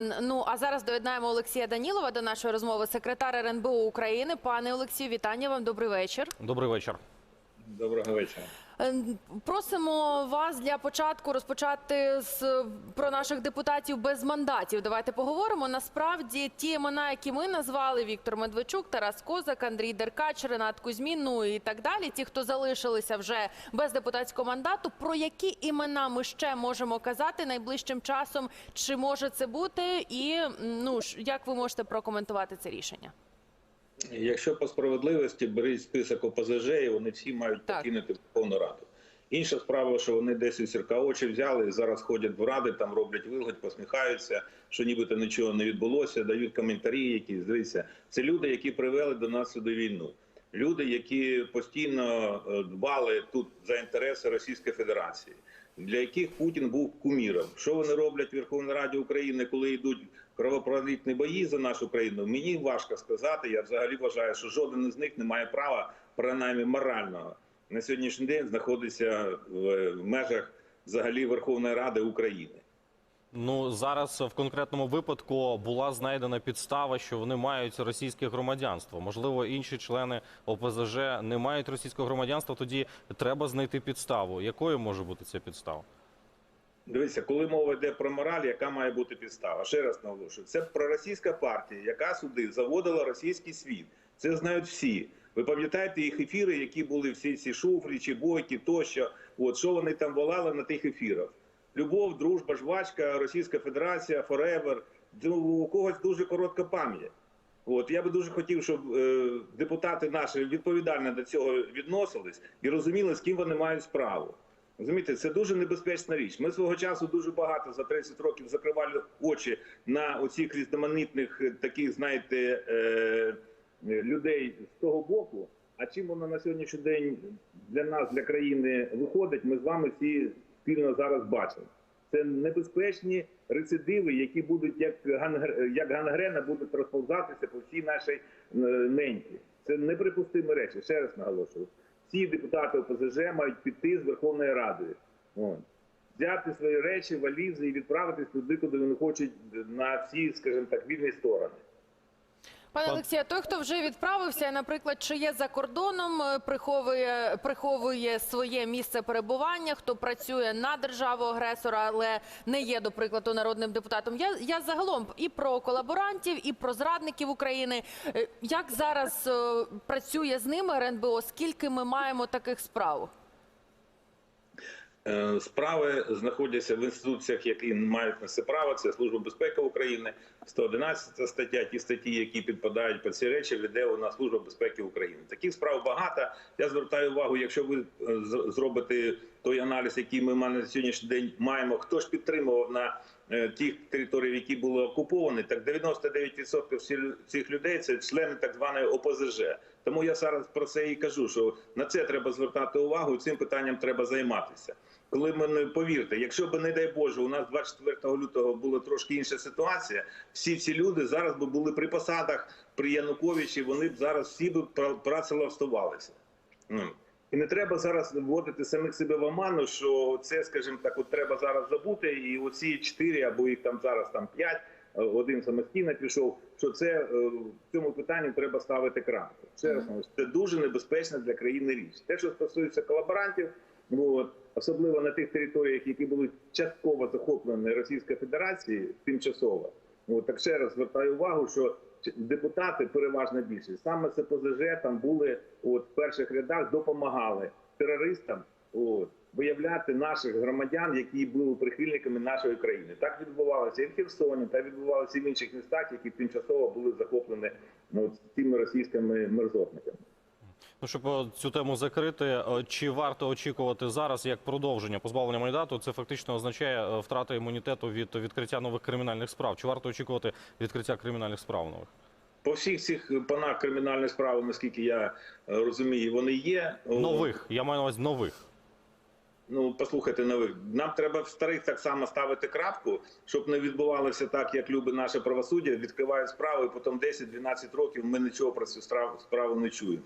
Ну а зараз доєднаємо Олексія Данілова до нашої розмови, секретар РНБУ України. Пане Олексію, вітання вам. Добрий вечір. Добрий вечір. Доброго вечора. Е, Просимо вас для початку розпочати з про наших депутатів без мандатів. Давайте поговоримо. Насправді ті імена, які ми назвали Віктор Медведчук, Тарас Козак, Андрій Деркач, Ренат Кузьмін, ну і так далі. Ті, хто залишилися вже без депутатського мандату. Про які імена ми ще можемо казати найближчим часом? Чи може це бути? І ну як ви можете прокоментувати це рішення? Якщо по справедливості беріть список ОПЗЖ, і вони всі мають Так. покинути Верховну Раду. Інша справа, що вони десь у сірка очі взяли і зараз ходять в ради, там роблять вигляд, посміхаються, що нібито нічого не відбулося, дають коментарі, якісь дивіться. Це люди, які привели до нас сюди війну. Люди, які постійно е, дбали тут за інтереси Російської Федерації, для яких Путін був куміром. Що вони роблять в Верховній Раді України, коли йдуть кровопролитні бої за нашу країну? Мені важко сказати. Я взагалі вважаю, що жоден із них не має права, принаймні морального, на сьогоднішній день знаходиться в межах взагалі Верховної Ради України. Ну зараз в конкретному випадку була знайдена підстава, що вони мають російське громадянство. Можливо, інші члени ОПЗЖ не мають російського громадянства. Тоді треба знайти підставу. Якою може бути ця підстава? Дивіться, коли мова йде про мораль, яка має бути підстава? Ще раз наголошую, це проросійська партія, яка сюди заводила російський світ. Це знають всі. Ви пам'ятаєте їх ефіри, які були всі ці шуфрі чи бойки тощо. От що вони там волали на тих ефірах? Любов, дружба, жвачка, Російська Федерація, Форевер. У когось дуже коротка пам'ять. От я би дуже хотів, щоб е, депутати наші відповідально до цього відносились і розуміли, з ким вони мають справу. Розумієте, це дуже небезпечна річ. Ми свого часу дуже багато за 30 років закривали очі на оцих різноманітних е, таких, знаєте, е, людей з того боку. А чим воно на сьогоднішній день для нас, для країни виходить, ми з вами всі спільно зараз бачимо. Це небезпечні рецидиви, які будуть як гангр... як гангрена будуть розповзатися по всій нашій неньці. Це неприпустимі речі. Ще раз наголошую. Всі депутати ОПЗЖ мають піти з Верховної Ради. Взяти свої речі, валізи і відправитись туди, куди вони хочуть на всі, скажімо так, вільні сторони. Пане Пан- Олексію, той, хто вже відправився, наприклад, чи є за кордоном, е, приховує, приховує своє місце перебування, хто працює на державу агресора, але не є, до прикладу, народним депутатом. Я, я загалом і про колаборантів, і про зрадників України. Е, Як зараз е, працює з ними РНБО? Скільки ми маємо таких справ? Е, Справи знаходяться в інституціях, які мають на це право. Це Служба безпеки України, 111 стаття. Ті статті, які підпадають під ці речі, веде нас Служба безпеки України. Таких справ багато. Я звертаю увагу, якщо ви е, зробите той аналіз, який ми на сьогоднішній день маємо, хто ж підтримував на е, тих територіях, які були окуповані, так 99% всі лю- цих людей це члени так званої ОПЗЖ. Тому я зараз про це і кажу, що на це треба звертати увагу, цим питанням треба займатися. Коли мене повірте, якщо б не дай Боже, у нас 24 лютого була трошки інша ситуація, всі ці люди зараз би були при посадах при Януковичі, вони б зараз всі б пра- працевлаштувалися. Ну. І не треба зараз вводити самих себе в оману, що це, скажімо так, от треба зараз забути, і оці чотири або їх там зараз там п'ять, е, один самостійно пішов. Що це е, в цьому питанні треба ставити крапку. Кажу, це дуже небезпечна для країни річ. Те, що стосується колаборантів, от особливо на тих територіях, які були частково захоплені Російською Федерацією, тимчасово. От так ще раз звертаю увагу, що депутати переважна більшість саме це ПЗЖ там були от в перших рядах, допомагали терористам от, виявляти наших громадян, які були прихильниками нашої країни. Так відбувалося і в Херсоні, так відбувалося і в інших містах, які тимчасово були захоплені ну, цими російськими мерзотниками. Ну, щоб е, цю тему закрити, е, чи варто очікувати зараз як продовження позбавлення мандату? Це фактично означає е, втрата імунітету від відкриття нових кримінальних справ. Чи варто очікувати відкриття кримінальних справ нових? По всіх цих панах кримінальних справ, наскільки я розумію, вони є. Нових я маю на увазі нових. Ну, послухайте, нових. Нам треба в старих так само ставити крапку, щоб не відбувалося так, як любить наше правосуддя. Відкривають справу, і потім 10-12 років ми нічого про цю справу не чуємо.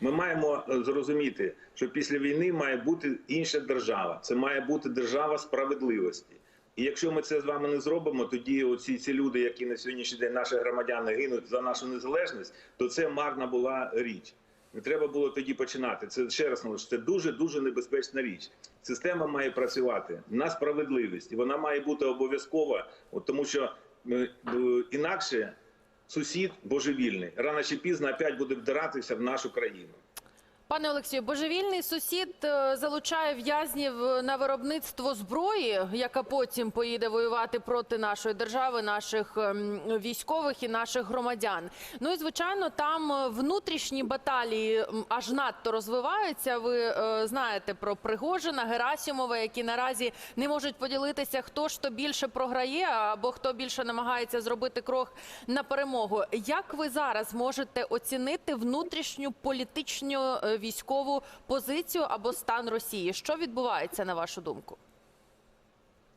Ми маємо е, зрозуміти, що після війни має бути інша держава. Це має бути держава справедливості. І якщо ми це з вами не зробимо, тоді оці ці люди, які на сьогоднішній день наші громадяни гинуть за нашу незалежність, то це марна була річ. Не треба було тоді починати. Це ще раз наголошую, це дуже дуже небезпечна річ. Система має працювати на справедливість, і вона має бути обов'язкова, тому що е, інакше сусід божевільний рано чи пізно опять буде вдиратися в нашу країну. Пане Олексію, божевільний сусід е, залучає в'язнів на виробництво зброї, яка потім поїде воювати проти нашої держави, наших ем, військових і наших громадян. Ну і звичайно, там е, внутрішні баталії аж надто розвиваються. Ви е, знаєте про Пригожина, Герасімова, які наразі не можуть поділитися, хто ж то більше програє, або хто більше намагається зробити крок на перемогу. Як ви зараз можете оцінити внутрішню політичну військову позицію або стан Росії? Що відбувається на вашу думку?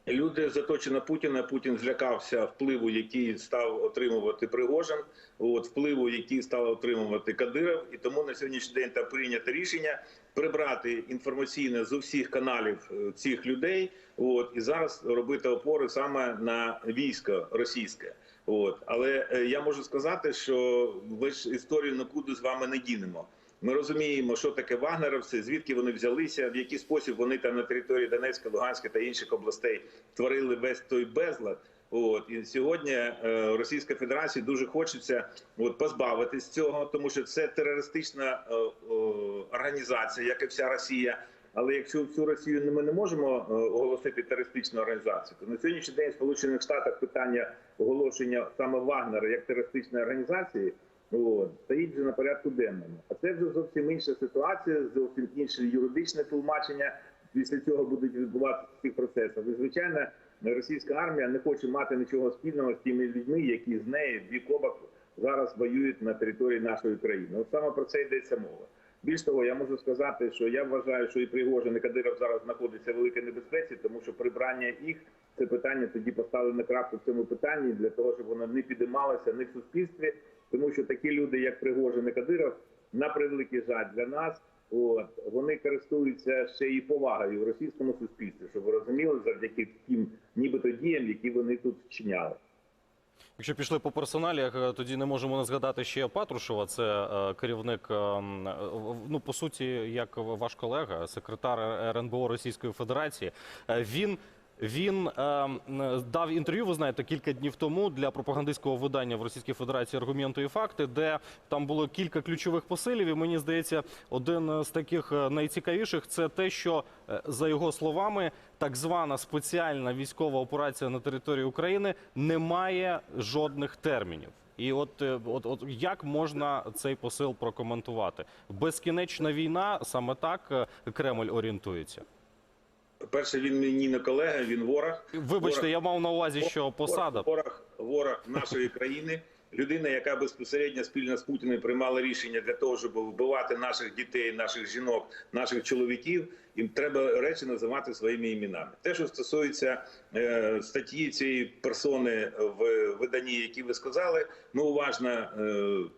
Люди заточені на Путіна. Путін злякався впливу, який став отримувати Пригожин, от впливу, який став отримувати Кадиров, і тому на сьогоднішній день там прийнято рішення прибрати інформаційне з усіх каналів е, цих людей. От і зараз робити опори саме на військо російське. От але е, я можу сказати, що ви ж історію нікуди з вами не дінемо. Ми розуміємо, що таке вагнеровці, звідки вони взялися, в який спосіб вони там на території Донецька, Луганська та інших областей творили весь той безлад. От і сьогодні е, Російська Федерація дуже хочеться от позбавитись цього, тому що це терористична е, е, організація, як і вся Росія. Але якщо всю Росію ми не можемо е, оголосити терористичну організацію, то на сьогоднішній день в Сполучених Штатах питання оголошення саме Вагнера як терористичної організації От, стоїть вже на порядку денному. А це вже зовсім інша ситуація, зовсім інше юридичне тлумачення. Після цього будуть відбуватися цих процесів. І звичайно, російська армія не хоче мати нічого спільного з тими людьми, які з неї в бік обок зараз воюють на території нашої країни. От саме про це йдеться мова. Більш того, я можу сказати, що я вважаю, що і Пригожин, і Кадиров зараз знаходяться в великій небезпеці, тому що прибрання їх це питання тоді поставили на крапку в цьому питанні для того, щоб воно не підіймалося не в суспільстві, тому що такі люди, як Пригожин і Кадиров, на превеликий жаль для нас, от вони користуються ще і повагою в російському суспільстві, щоб ви розуміли, завдяки тим нібито діям, які вони тут вчиняли. Якщо пішли по персоналіях, е, тоді не можемо не згадати ще Патрушева. Це е, керівник, е, ну по суті, як ваш колега, секретар РНБО Російської Федерації. Він він е, дав інтерв'ю, ви знаєте, кілька днів тому для пропагандистського видання в Російській Федерації аргументи і факти, де там було кілька ключових посилів. І мені здається, один з таких е, найцікавіших це те, що е, за його словами, так звана спеціальна військова операція на території України не має жодних термінів. І от, е, от, от як можна цей посил прокоментувати? Безкінечна війна, саме так е, Кремль орієнтується. Перше, він мені не колега, він ворог. Вибачте, Ворог. я мав на увазі, що посада. Ворог, ворог нашої країни, людина, яка безпосередньо спільно з Путіним приймала рішення для того, щоб вбивати наших дітей, наших жінок, наших чоловіків. Їм треба речі називати своїми іменами. Те, що стосується е, статті цієї персони в виданні, які ви сказали, ми уважно. Е,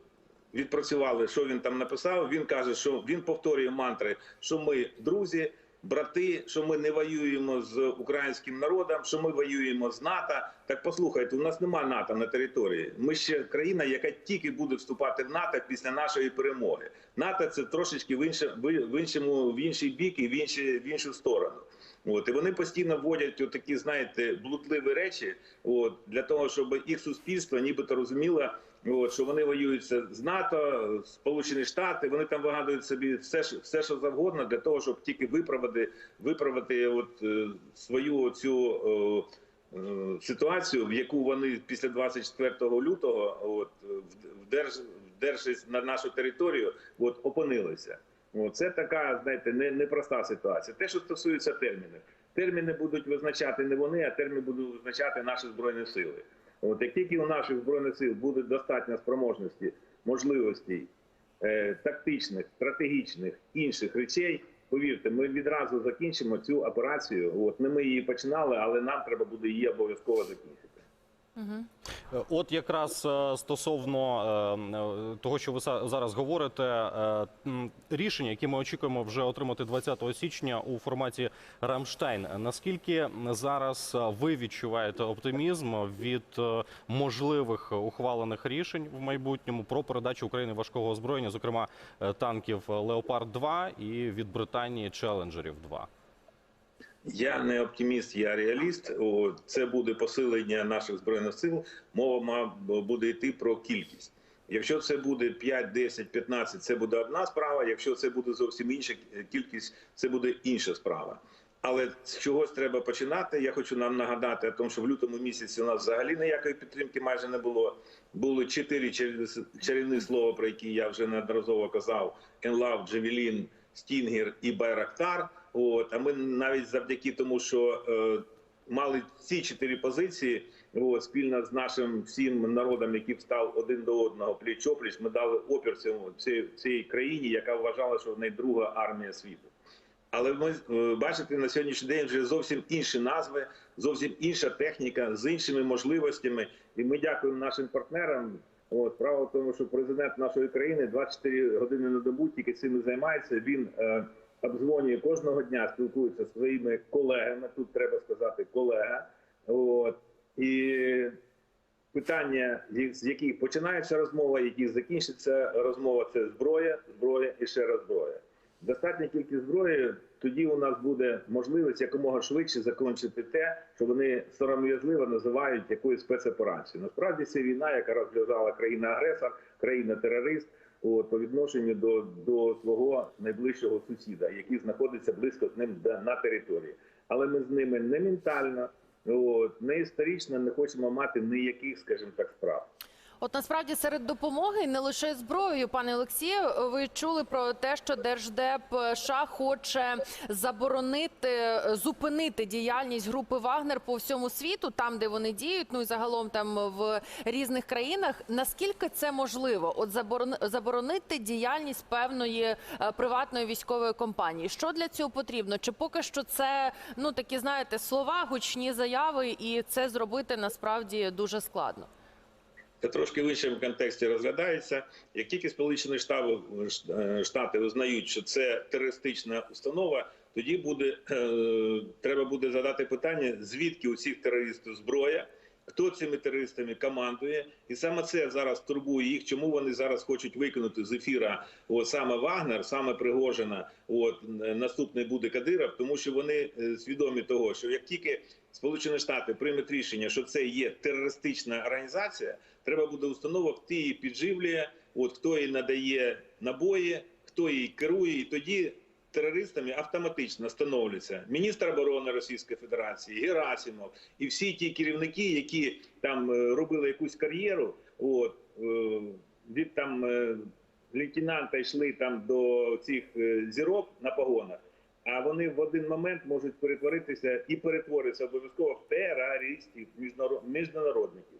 Відпрацювали, що він там написав. Він каже, що він повторює мантри, що ми друзі, брати, що ми не воюємо з українським народом, що ми воюємо з НАТО. Так послухайте, у нас немає НАТО на території. Ми ще країна, яка тільки буде вступати в НАТО після нашої перемоги. НАТО це трошечки в інше в іншому в інший бік і в інші в іншу сторону. От і вони постійно вводять такі, знаєте, блудливі речі, от для того, щоб їх суспільство нібито розуміло. От що вони воюються з НАТО, Сполучені Штати. Вони там вигадують собі все, все, що завгодно, для того, щоб тільки виправити, виправити от е, свою цю е, ситуацію, в яку вони після 24 лютого, от вдерж, вдержись на нашу територію, от опинилися. От, це така, знаєте, не, непроста ситуація. Те, що стосується термінів, терміни будуть визначати не вони, а терміни будуть визначати наші збройні сили. От як тільки у наших збройних сил буде достатньо спроможності, можливостей е, тактичних, стратегічних інших речей, повірте, ми відразу закінчимо цю операцію. От не ми її починали, але нам треба буде її обов'язково закінчити. Е, От якраз е, стосовно е, того, що ви зараз говорите, рішення, які ми очікуємо вже отримати 20 січня у форматі Рамштайн. Наскільки зараз ви відчуваєте оптимізм від можливих ухвалених рішень в майбутньому про передачу України важкого озброєння, зокрема танків Леопард 2 і від Британії Челенджерів 2 Я не оптиміст, я реаліст. Це буде посилення наших збройних сил. Мова буде йти про кількість. Якщо це буде 5, 10, 15, це буде одна справа. Якщо це буде зовсім інша кількість, це буде інша справа. Але з чогось треба починати. Я хочу нам нагадати, тому, що в лютому місяці у нас взагалі ніякої підтримки майже не було. Були чотири чарівні слова, про які я вже неодноразово казав: Енлав, Джевелін, Стінгер і Байрактар. От а ми навіть завдяки тому, що е, мали ці чотири позиції, от, спільно з нашим всім народом, який встав один до одного пліч опліч, ми дали опір цьому цій, цій країні, яка вважала, що в неї друга армія світу. Але ми е, бачите, на сьогоднішній день вже зовсім інші назви, зовсім інша техніка з іншими можливостями. І ми дякуємо нашим партнерам. От справа в тому, що президент нашої країни 24 години на добу тільки цим і займається. Він е, обдзвонює кожного дня, спілкується зі своїми колегами. Тут треба сказати колега. От і питання, з яких починається розмова, які закінчиться розмова, це зброя, зброя і ще раз зброя. Достатня кількість зброї, тоді у нас буде можливість якомога швидше закінчити те, що вони сором'язливо називають якоюсь спецоперацією. Насправді це війна, яка розв'язала країна-агресор, країна-терорист от, по відношенню до, до свого найближчого сусіда, який знаходиться близько з ним на території. Але ми з ними не ментально, от, не історично не хочемо мати ніяких, скажімо так, справ. От насправді серед допомоги не лише зброєю, пане Олексію. Ви чули про те, що держдеп США хоче заборонити зупинити діяльність групи Вагнер по всьому світу, там де вони діють. Ну і загалом там в різних країнах. Наскільки це можливо? От заборон- заборонити діяльність певної е, приватної військової компанії. Що для цього потрібно? Чи поки що це ну такі знаєте слова, гучні заяви, і це зробити насправді дуже складно? Це трошки в іншому контексті розглядається. Як тільки Сполучені Штати, е, Штати визнають, що це терористична установа, тоді буде е, треба буде задати питання, звідки у цих терористів зброя, хто цими терористами командує, і саме це зараз турбує їх. Чому вони зараз хочуть викинути з ефіра от, саме Вагнер, саме Пригожина, от е, наступний буде Кадиров, тому що вони свідомі того, що як тільки Сполучені Штати приймуть рішення, що це є терористична організація, треба буде установа, хто її підживлює, от хто їй надає набої, хто її керує, і тоді терористами автоматично становляться міністр оборони Російської Федерації, Герасимов і всі ті керівники, які там е, робили якусь кар'єру, от е, від там е, лейтенанта йшли там до цих зірок на погонах. А вони в один момент можуть перетворитися і перетворитися обов'язково в терористів міжнародників.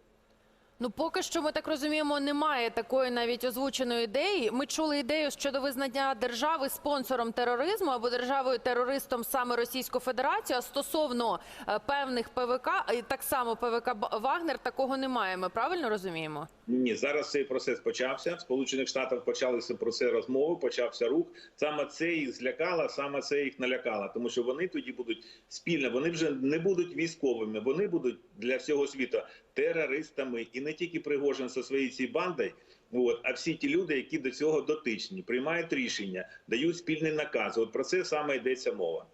Ну, поки що ми так розуміємо, немає такої навіть озвученої ідеї. Ми чули ідею щодо визнання держави спонсором тероризму або державою терористом саме Російську Федерацію. А стосовно е, певних ПВК, і так само ПВК Вагнер, такого немає. Ми правильно розуміємо? Ні, зараз цей процес почався. В Сполучених Штатах почалися про це розмови, почався рух. Саме це їх злякало, саме це їх налякало, тому що вони тоді будуть спільно. Вони вже не будуть військовими, вони будуть для всього світу терористами, і не тільки Пригожин зі своєю цією бандою. От, а всі ті люди, які до цього дотичні, приймають рішення, дають спільний наказ. От про це саме йдеться мова.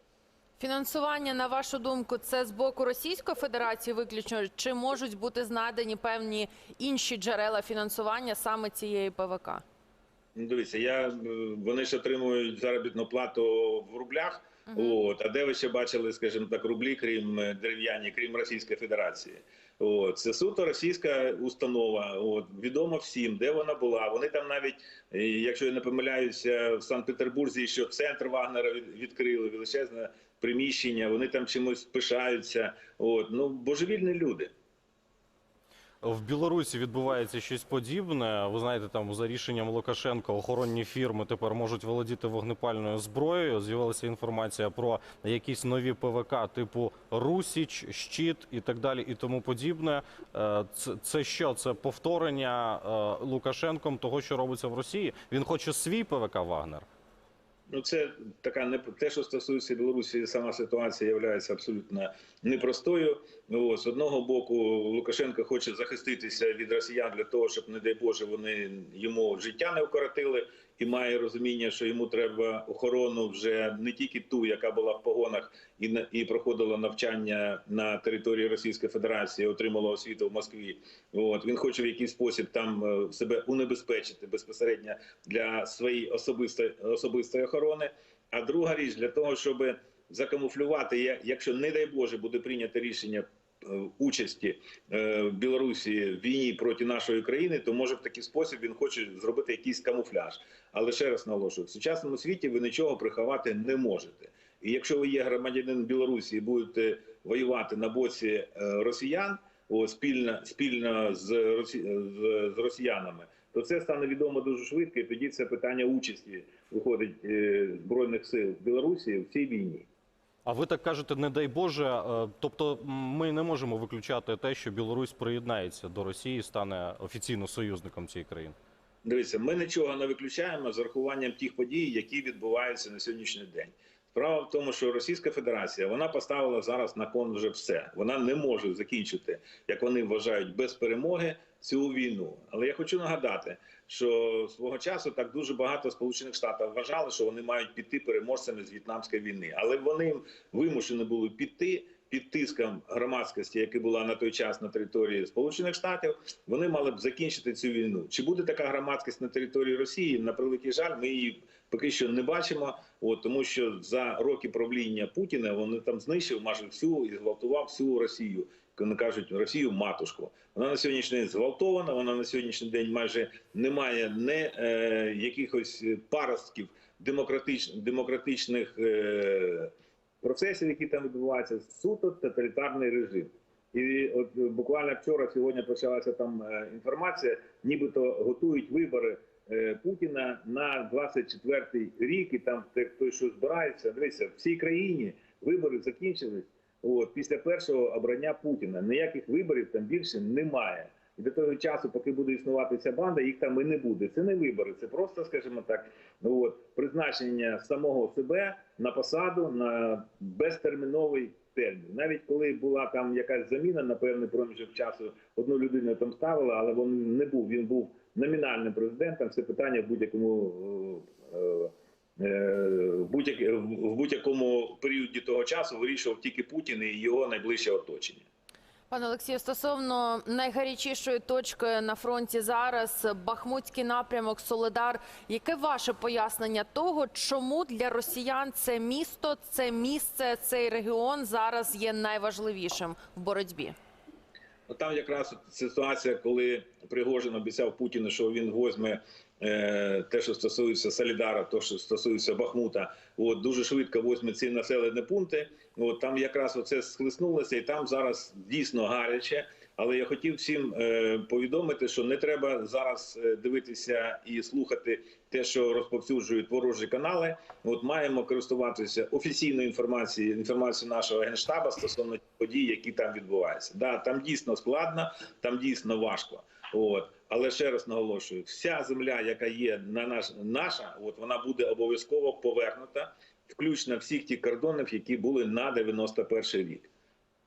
Фінансування, на вашу думку, це з боку Російської Федерації виключно, чи можуть бути знайдені певні інші джерела фінансування саме цієї ПВК? Ну, дивіться, я е, вони ж отримують заробітну плату в рублях. От а де ви ще бачили, скажімо так, рублі, крім е, дерев'яні, крім Російської Федерації? От це суто російська установа. От відомо всім, де вона була. Вони там навіть, е, якщо я не помиляюся, в Санкт-Петербурзі, що центр Вагнера відкрили величезне приміщення. Вони там чимось пишаються. От ну божевільні люди. В Білорусі відбувається щось подібне. Ви знаєте, там за рішенням Лукашенка охоронні фірми тепер можуть володіти вогнепальною зброєю. З'явилася інформація про якісь нові ПВК типу Русіч, Щит і так далі, і тому подібне. Це, це що? Це повторення е, Лукашенком того, що робиться в Росії. Він хоче свій ПВК Вагнер. Ну, це така не те, що стосується Білорусі, сама ситуація є абсолютно непростою. Ну, з одного боку, Лукашенко хоче захиститися від росіян для того, щоб, не дай Боже, вони йому життя не укоротили, і має розуміння, що йому треба охорону вже не тільки ту, яка була в погонах і на- і проходила навчання на території Російської Федерації, отримала освіту в Москві. От він хоче в якийсь спосіб там е, себе унебезпечити безпосередньо для своєї особистої особистої охорони. А друга річ для того, щоб закамуфлювати, якщо не дай Боже буде прийнято рішення участі е, Білорусі в війні проти нашої країни, то може в такий спосіб він хоче зробити якийсь камуфляж. Але ще раз наголошую, в сучасному світі ви нічого приховати не можете. І якщо ви є громадянин Білорусі і будете воювати на боці е, росіян, о, спільно спільно з, росі... з, росіянами, то це стане відомо дуже швидко. І тоді це питання участі виходить е, збройних сил Білорусі в цій війні. А ви так кажете, не дай Боже. е, Тобто ми не можемо виключати те, що Білорусь приєднається до Росії, і стане офіційно союзником цієї країни. Дивіться, ми нічого не виключаємо з урахуванням тих подій, які відбуваються на сьогоднішній день. Справа в тому, що Російська Федерація вона поставила зараз на кон вже все. Вона не може закінчити, як вони вважають, без перемоги цю війну. Але я хочу нагадати, що свого часу так дуже багато сполучених штатів вважали, що вони мають піти переможцями з в'єтнамської війни, але вони вимушені були піти. Під тиском громадськості, яка була на той час на території Сполучених Штатів, вони мали б закінчити цю війну. Чи буде така громадськість на території Росії? На превеликий жаль, ми її поки що не бачимо. От тому, що за роки правління Путіна вони там знищив майже всю і зґвалтував всю Росію. Кажуть Росію матушку. Вона на сьогоднішній день зґвалтована. Вона на сьогоднішній день майже не має не е, якихось паростків демократич, демократичних. Е, процесів, які там відбуваються, суто тоталітарний режим. І от е, буквально вчора, сьогодні почалася там е, інформація, нібито готують вибори е, Путіна на 24-й рік, і там те, хто що збирається. Дивіться, в всій країні вибори закінчились. От після першого обрання Путіна ніяких виборів там більше немає. І до того часу, поки буде існувати ця банда, їх там і не буде. Це не вибори, це просто, скажімо так, ну от призначення самого себе на посаду на безтерміновий термін. Навіть коли була там якась заміна на певний проміжок часу, одну людину там ставили, але він не був. Він був номінальним президентом. Це питання будь-якому. е, е, в будь-як- в будь-якому періоді того часу вирішував тільки Путін і його найближче оточення. Пане Олексію, стосовно найгарячішої точки на фронті зараз Бахмутський напрямок Соледар. Яке ваше пояснення того, чому для росіян це місто, це місце, цей регіон зараз є найважливішим в боротьбі? Там якраз ситуація, коли Пригожин обіцяв Путіну, що він возьме е, те, що стосується Солідара, то що стосується Бахмута, от дуже швидко возьме ці населені пункти. От там якраз оце схлеснулося, і там зараз дійсно гаряче. Але я хотів всім е, повідомити, що не треба зараз е, дивитися і слухати те, що розповсюджують ворожі канали. От маємо користуватися офіційною інформацією, інформацією нашого генштаба стосовно подій, які там відбуваються. Да, там дійсно складно, там дійсно важко. От але ще раз наголошую: вся земля, яка є на наш наша, от вона буде обов'язково повернута, включно всіх тих кордонів, які були на 91 рік.